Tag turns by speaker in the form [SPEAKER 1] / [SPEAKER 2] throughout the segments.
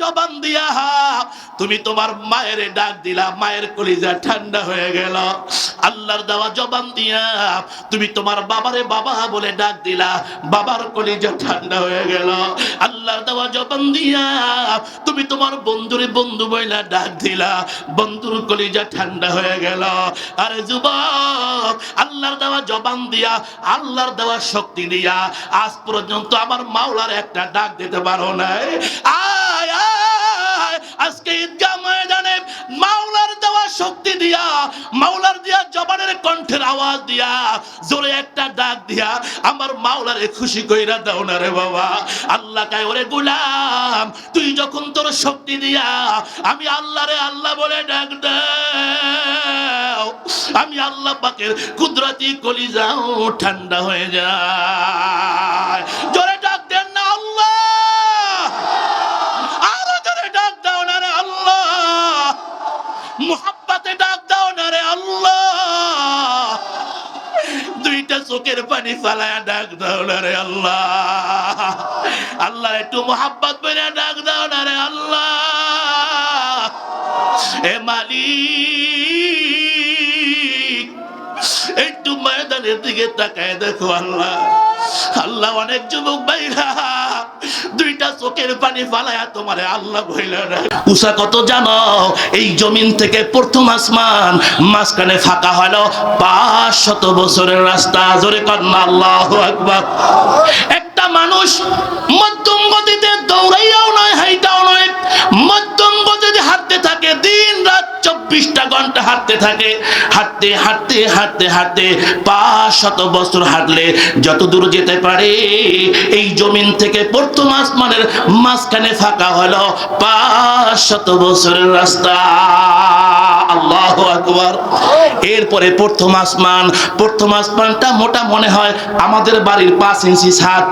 [SPEAKER 1] জবান দিয়া তুমি তোমার মায়ের ডাক দিলা, মায়ের কলিজা ঠান্ডা হয়ে গেল। আল্লাহর দেওয়া জবান দিয়া তুমি তোমার বাবারে বাবা বলে ডাক দিলা, বাবার কলিজা ঠান্ডা হয়ে গেল। আল্লাহর দেওয়া জবান দিয়া তুমি তোমার বন্ধুরে বন্ধু বইলা ডাক দিলা, বন্ধুর কলিজা ঠান্ডা হয়ে গেল। আরে যুবক, আল্লাহর দেওয়া জবান দিয়া, আল্লাহর দেওয়া শক্তি দিয়া, আজ পর্যন্ত আমার মাওলার একটা ডাক দিতে পারো নাই। আয় আজকে ঈদগাহ ময়দানে মাওলার দেওয়া শক্তি দিয়া, মাওলার দিয়া জবানের কণ্ঠের আওয়াজ দিয়া, জোরে একটা ডাক দিয়া, আমার মাওলারে খুশি কইরা দাও না রে বাবা। আল্লাহ কায়, ওরে গুলাম, তুই যখন তোর শক্তি দিয়া, আমি আল্লাহরে আল্লাহ বলে ডাক দাও। আমি আল্লাহ পাকের কুদরতি কলিজাও ঠান্ডা হয়ে যায়। জোরে চোখের পানি ফালায়া ডাক দাও না রে আল্লাহ। আল্লাহ, একটু মোহাব্বত বেড়ে ডাক দাও না রে আল্লাহ। এ মালিক, একটু ময়দানের দিকে তাকায় দেখো আল্লাহ। আল্লাহ, অনেক যুবক ভাইরা দুইটা চোখের পানি ফালায়া তোমারে আল্লাহ উষা, কত জানো? এই জমিন থেকে প্রথম আসমান, মাঝখানে ফাঁকা হলো পাঁচ শত বছরের রাস্তা। জোরে আল্লাহ একটা মানুষ মধ্যম গতিতে দৌড়াইয়াও নয়, হাইটাও নয়। মধ্যম গতিতে হাঁটতে থাকে, দিন রাত চব্বিশটা ঘণ্টা হাঁটতে থাকে। হাঁটতে হাঁটতে হাঁটতে হাঁটতে পাঁচ শত বছর হাঁটলে যত দূর যেতে পারে, এই জমিন থেকে প্রথম আসমানের মাঝখানে ফাঁকা হলো পাঁচ শত বছরের রাস্তা। আল্লাহ আকবর। এরপরে প্রথম আসমান, প্রথম আসমানটা মোটা মনে হয় আমাদের বাড়ির পাঁচ ইঞ্চি সাত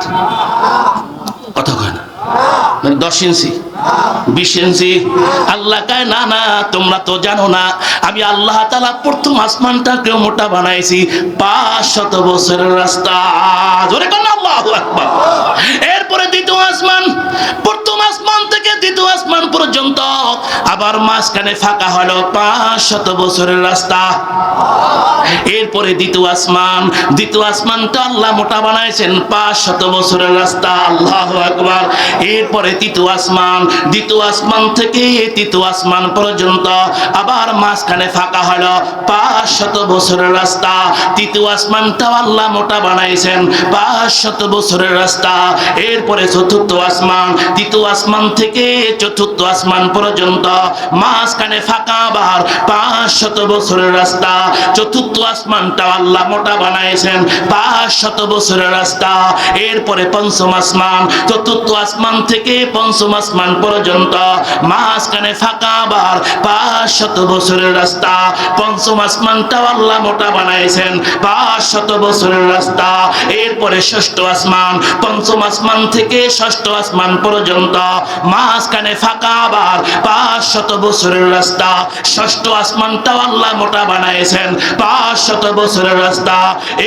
[SPEAKER 1] কথা কয় না? মানে দশ ইঞ্চি। এরপরে আসমান পর্যন্ত আবার মাঝখানে ফাঁকা হলো পাঁচ শত বছরের রাস্তা। এরপরে দ্বিতীয় আসমান, দ্বিতীয় আসমানটা আল্লাহ মোটা বানাইছেন পাঁচ শত বছরের রাস্তা, আল্লাহ আকবার। এরপরে তৃতীয় আসমান দ্বিতীয় আসমান থেকে তৃতীয় আসমান পর্যন্ত আবার মাঝখানে ফাঁকা হলো। পাঁচ শত বছরের রাস্তা। তৃতীয় আসমানটাও আল্লাহ মোটা বানাইছেন। পাঁচ শত বছরের রাস্তা। এরপরে চতুর্থ আসমান। তৃতীয় আসমান থেকে চতুর্থ আসমান পর্যন্ত মাঝখানে ফাঁকা আবার পাঁচ শত বছরের রাস্তা। চতুর্থ আসমানটাও আল্লাহ মোটা বানাইছেন। পাঁচ শত বছরের রাস্তা। এরপরে পঞ্চম আসমান। চতুর্থ আসমান থেকে পঞ্চম আসমান পর্যন্ত মাঝখানে ফাঁকা আবার পাঁচ শত বছরের রাস্তা। পঞ্চম আসমানটাও আল্লাহ মোটা বানাইছেন। পাঁচ শত বছরের রাস্তা। এরপরে ষষ্ঠ আসমান। পঞ্চম আসমান থেকে ষষ্ঠ আসমান পর্যন্ত মাঝখানে ফাঁকা আবার পাঁচ শত বছরের রাস্তা। ষষ্ঠ আসমানটাও আল্লাহ মোটা বানাইছেন। পাঁচ শত বছরের রাস্তা।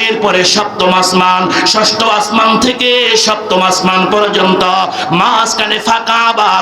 [SPEAKER 1] এরপরে সপ্তম আসমান। ষষ্ঠ আসমান থেকে সপ্তম আসমান পর্যন্ত মাঝখানে ফাঁকা আবার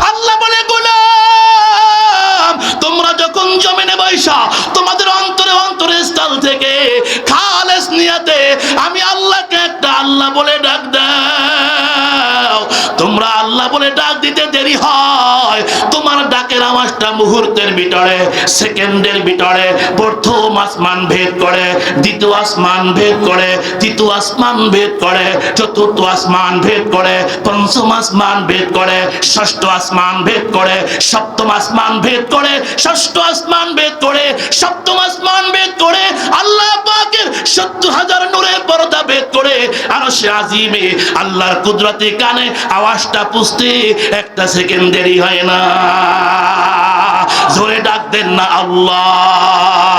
[SPEAKER 1] জমিনে বৈশা, তোমাদের অন্তরে অন্তরে স্থল থেকে খালেস নিয়াতে আমি আল্লাহকে একটা আল্লাহ বলে ডাক দাও। তোমরা আল্লাহ বলে ডাক দিতে দেরি হয়। তোমার ডাকের আওয়াজটা মুহূর্তের ভিতরে সেকেন্ডের ভিতরে প্রথম আসমান ভেদ করে দ্বিতীয় আসমান ভেদ করে তৃতীয় আসমান ভেদ করে চতুর্থ আসমান ভেদ করে পঞ্চম আসমান ভেদ করে ষষ্ঠ আসমান ভেদ করে সপ্তম আসমান ভেদ করে ষষ্ঠ আসমান ভেদ করে সপ্তম আসমান ভেদ করে আল্লাহ পাকের সত্তর হাজার নূরের পর্দা ভেদ করে আর সে আজিমে আল্লাহর কুদরতি কানে আওয়াজটা পুষতে একটা সেকেন্ড দেরি হয় না। জোরে ডাক দেন না আল্লাহ।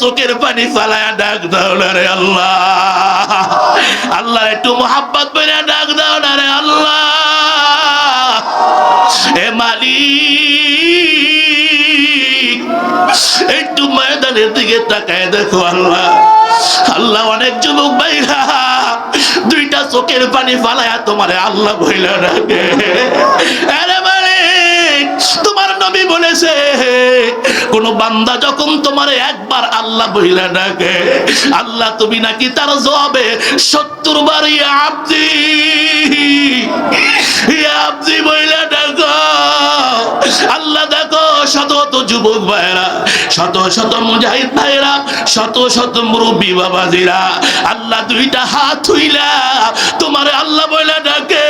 [SPEAKER 1] চোখের পানি ফালায়া ডাক দাও না রে আল্লাহ। আল্লাহ, একটু মোহাব্বত করে ডাক দাও না রে আল্লাহ। এ মালিক, একটু ময়দানের দিকে তাকায় দেখো আল্লাহ। আল্লাহ, অনেক যুবক ভাইরা, দুইটা চোখের পানি ফালায়া তোমারে আল্লাহ বইলা মালিক, তোমার নবী বলেছে কোন বান্দা যখন তোমার একবার আল্লাহ বইলা ডাকে, আল্লাহ তুমি নাকি তার জবাবে, সত্তর বার ইয়া আব্দি আব্দি বইলা ডাকো। আল্লাহ দেখো, শত শত যুবক ভাইরা শত শত মুজাহিদ ভাইরা শত শত মুরব্বী বাবাজিরা, আল্লাহ দুইটা হাত হইলা তোমার আল্লাহ বইলা ডাকে।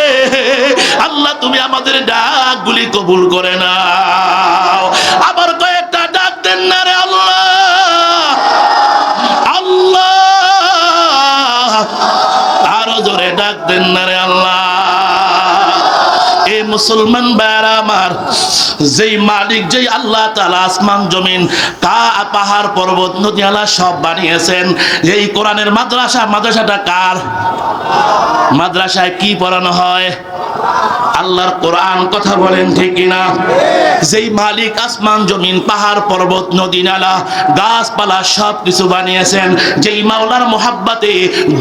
[SPEAKER 1] আল্লাহ তুমি আমাদের ডাকগুলি কবুল করে না আবার কয়েকটা ডাক মুসলমান ভাইরা আমার, যেই মালিক, যেই আল্লাহ তাআলা আসমান, জমিন কা পাহাড়, পর্বত, নদী, আলা সব বানিয়েছেন। এই কোরআনের মাদ্রাসা, মাদ্রাসাটা কার? মাদ্রাসায় কি পড়ানো হয়? আল্লাহর কোরআন কথা বলেন ঠিক কিনা? যেই মালিক আসমান, জমিন, পাহাড়, পর্বত, নদী, নালা, গাছপালা সব কিছু বানিয়েছেন। যেই মাওলার মোহাব্বাতে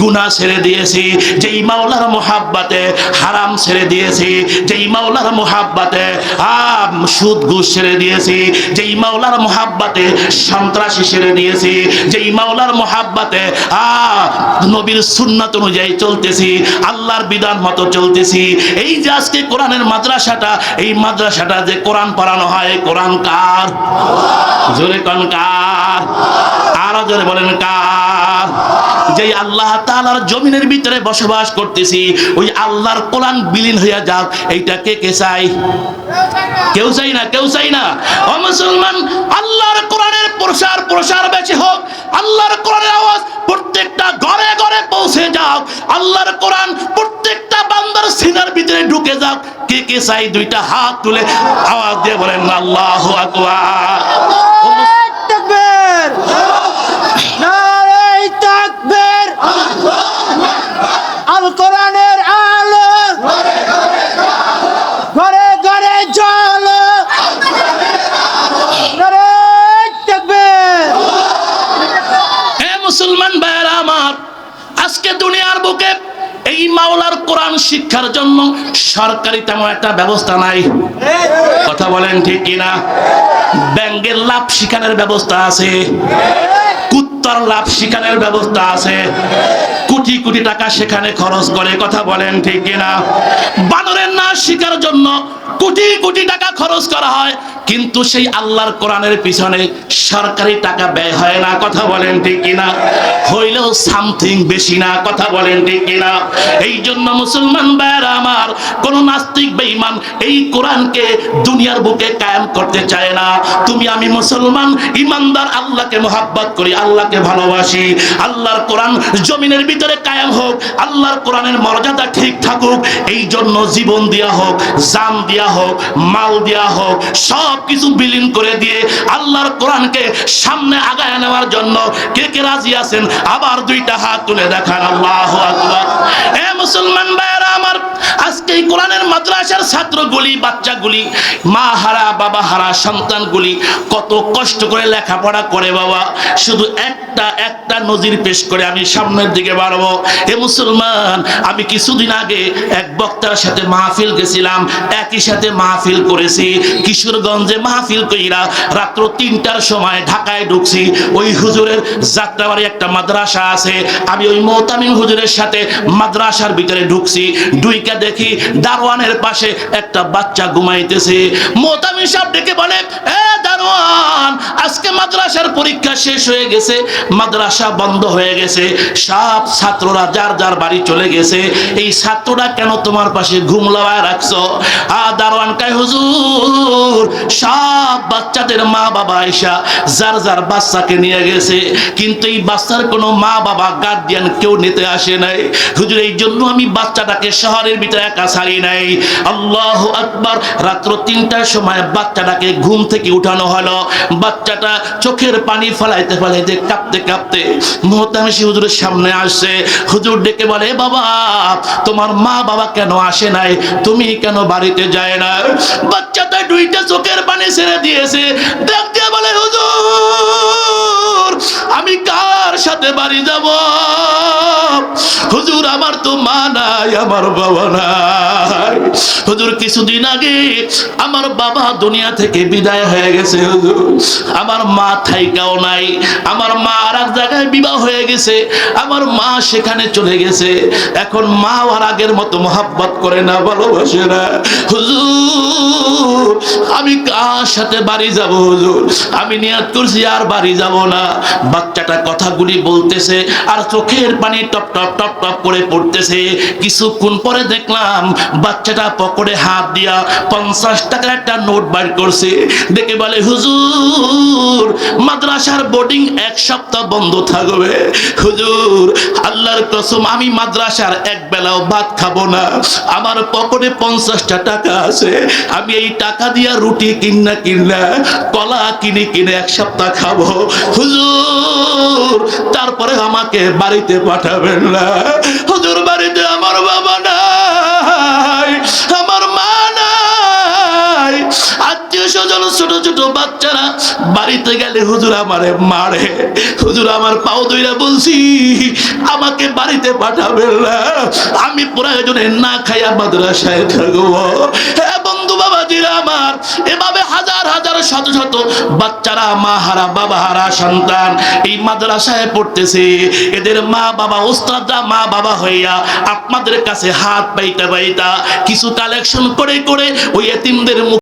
[SPEAKER 1] গুনাহ ছেড়ে দিয়েছি, যেই মাওলার মোহাব্বাতে হারাম ছেড়ে দিয়েছি, যেই মাওলার মোহাব্বাতে, আম, সুদ ঘুষ ছেড়ে দিয়েছি। যেই মাওলার মোহাব্বাতে সন্ত্রাসী ছেড়ে দিয়েছি, যেই মাওলার মোহাব্বাতে, আ, নবীর সুন্নাত অনুযায়ী চলতেছি, আল্লাহর বিধান মতো চলতেছি। এই যে আজকে কোরআনের মাদ্রাসাটা, এই মাদ্রাসাটা যে কোরআন পড়ানো হয়, কোরআন কার? জোরে কোন কার? আরও জোরে বলেন কার? যে আল্লাহ তাআলার জমিনের ভিতরে বসবাস করতেছি, ওই আল্লাহর কোরআন বিলীন হইয়া যাক, এইটা কে কে চাই? কেউ চাই না, কেউ চাই না। ও মুসলমান, আল্লাহর কোরআনের প্রসার প্রসার বেশি হোক, আল্লাহর কোরআনের আওয়াজ প্রত্যেকটা ঘরে ঘরে পৌঁছে যাক, আল্লাহর কোরআন প্রত্যেকটা বান্দার সিনার ভিতরে ঢুকে যাক। কে কে চাই? দুইটা হাত তুলে আওয়াজ দিয়ে বলেন, আল্লাহু আকবার। হে মুসলমান ভাইয়েরা আমার, আজকে দুনিয়ার বুকে এই মাওলার কোরআন শিক্ষার জন্য সরকারি তেমন একটা ব্যবস্থা নাই। কথা বলেন ঠিক কিনা? ব্যাংকের লাভ শিখানোর ব্যবস্থা আছে, কুত্তার লাভ শিখানোর ব্যবস্থা আছে। কোটি কোটি টাকা সেখানে খরচ করে কথা বলেন ঠিক কিনা? বানরের না শিকার জন্য কোটি কোটি টাকা খরচ করা হয় কিন্তু সেই আল্লাহর কোরআনের পিছনে সরকারি টাকা ব্যয় হয় না, কথা বলেন ঠিক কিনা? হইলেও সামথিং বেশি না, কথা বলেন ঠিক কিনা? এই জন্য মুসলমান ভাইয়েরা আমার, কোন নাস্তিক বেঈমান এই কোরআনকে দুনিয়ার বুকে কায়েম করতে চায় না। তুমি আমি মুসলমান, ইমানদার, আল্লাহকে মোহাব্বত করি, আল্লাহকে ভালোবাসি। আল্লাহর কোরআন জমিনের ভিতরে কায়েম হোক, আল্লাহর কোরআনের মর্যাদা ঠিক থাকুক এই জন্য জীবন দেয়া হোক, জান দেয়া হোক, মাল দেয়া হোক, সব কিছু বিলীন করে দিয়ে আল্লাহর কোরআনকে সামনে আগায় নেওয়ার জন্য কে কে রাজি আছেন? আবার দুইটা হাত তুলে দেখান, আল্লাহ আকবার। কোরআনের মাদ্রাসার ছাত্রগুলি, বাচ্চাগুলি, মা হারা, বাবা হারা, সন্তানগুলি কত কষ্ট করে লেখাপড়া করে বাবা। শুধু একটা একটা নজির পেশ করে আমি সামনের দিকে বাড়বো। এ মুসলমান, আমি কিছুদিন আগে এক বক্তার সাথে মাহফিল গেছিলাম, একই সাথে মাহফিল করেছি। কিশোরগঞ্জে মাহফিল কইরা রাত্র তিনটার সময় ঢাকায় ঢুকছি। ওই হুজুরের যাত্রাবাড়ি একটা মাদ্রাসা আছে। আমি ওই মোহতামিম হুজুরের সাথে মাদ্রাসার ভিতরে ঢুকছি। ডুইকা দেখি দারোয়ানের পাশে একটা বাচ্চা ঘুমাইতেছে। মোতামি সাহেব ডেকে বলে, এ দারোয়ান, আজকে মাদ্রাসার পরীক্ষা শেষ হয়ে গেছে, মাদ্রাসা বন্ধ হয়ে গেছে। সব ছাত্ররা যার যার বাড়ি চলে গেছে। এই ছাত্ররা কেন তোমার পাশে ঘুম লাগায় রাখছো? আ, দারোয়ান কাই হুজুর, সব বাচ্চাদের মা বাবা আইসা যার যার বাচ্চাকে নিয়ে গেছে। কিন্তু এই বাচ্চার কোনো মা বাবা গার্ডিয়ান কেউ নিতে আসে নাই। হুজুর, এই জন্য আমি বাচ্চাটাকে শহরের ভিতরে একা ছাড়ি নাই। আল্লাহ আকবার। রাত্র তিনটার সময় বাচ্চাটাকে ঘুম থেকে উঠানো হলো। বাচ্চাটা চোখের পানি ফলাইতে ফলাইতে কাঁপতে কাঁপতে মোহতামিশি হুজুরের সামনে আসছে। হুজুর ডেকে বলে, বাবা, তোমার মা বাবা কেন আসে নাই? তুমি কেন বাড়িতে যায় না? বাচ্চাটা দুইটা চোখের পানি ছেড়ে দিয়েছে। দেখ দিয়ে বলে, হুজুর, আমি কার সাথে বাড়ি যাব? হুজুর, আমার তো মা নাই, আমার বাবা নাই। হুজুর, কিছুদিন আগে আমার বাবা দুনিয়া থেকে বিদায় হয়ে গেছে, হুজুর। আমার মা থাইকাও নাই, আমার মা আর এক জায়গায় বিবাহ হয়ে গেছে, আমার মা সেখানে চলে গেছে। এখন মা আর আগের মতো মহাব্বত করে না, ভালোবাসে না। হুজুর, আমি কার সাথে বাড়ি যাব, হুজুর? আমি নিয়াত করছি, আর বাড়ি যাব না। বাচ্চাটা কথাগুলি বলতেছে, আর চোখের পানি টপ টপ টপ টপ করে পড়তেছে। কিছুক্ষণ পরে দেখলাম বাচ্চাটা পকেটে হাত দিয়া পঞ্চাশ টাকার একটা নোট বার করছে। দেখে বলে, হুজুর, মাদ্রাসার বোর্ডিং এক সপ্তাহ বন্ধ থাকবে। হুজুর, আল্লাহর কসম, আমি মাদ্রাসার এক বেলাও ভাত খাব না। আমার পকেটে পঞ্চাশটা টাকা আছে। আমি এই টাকা দিয়া রুটি কিনা কিনা, কলা কিনে কিনে এক সপ্তাহ খাব। হুজুর, তারপরে আমাকে বাড়িতে পাঠাবেন না। হুজুর, বাড়িতে আমার বাবা নাই। স্বজন ছোট ছোট বাচ্চারা বাড়িতে গেলে হুজুর আমারে মারে। হুজুর আমার পাও দইরা বলছি, আমাকে বাড়িতে পাঠাবেন না। আমি প্রয়োজনে না খাইয়া মাদ্রাসায় থাকব। হ্যাঁ বন্ধু বাবাজিরা আমার, এভাবে হাজার হাজার শত শত বাচ্চারা মা হারা বাবা হারা সন্তান এই মাদ্রাসায় পড়তেছে। এদের মা বাবা, ওস্তাদরা মা বাবা হইয়া আপনাদের কাছে হাত পাইতা পাইতা কিছু কালেকশন করে করে ওই এতিমদের মুখ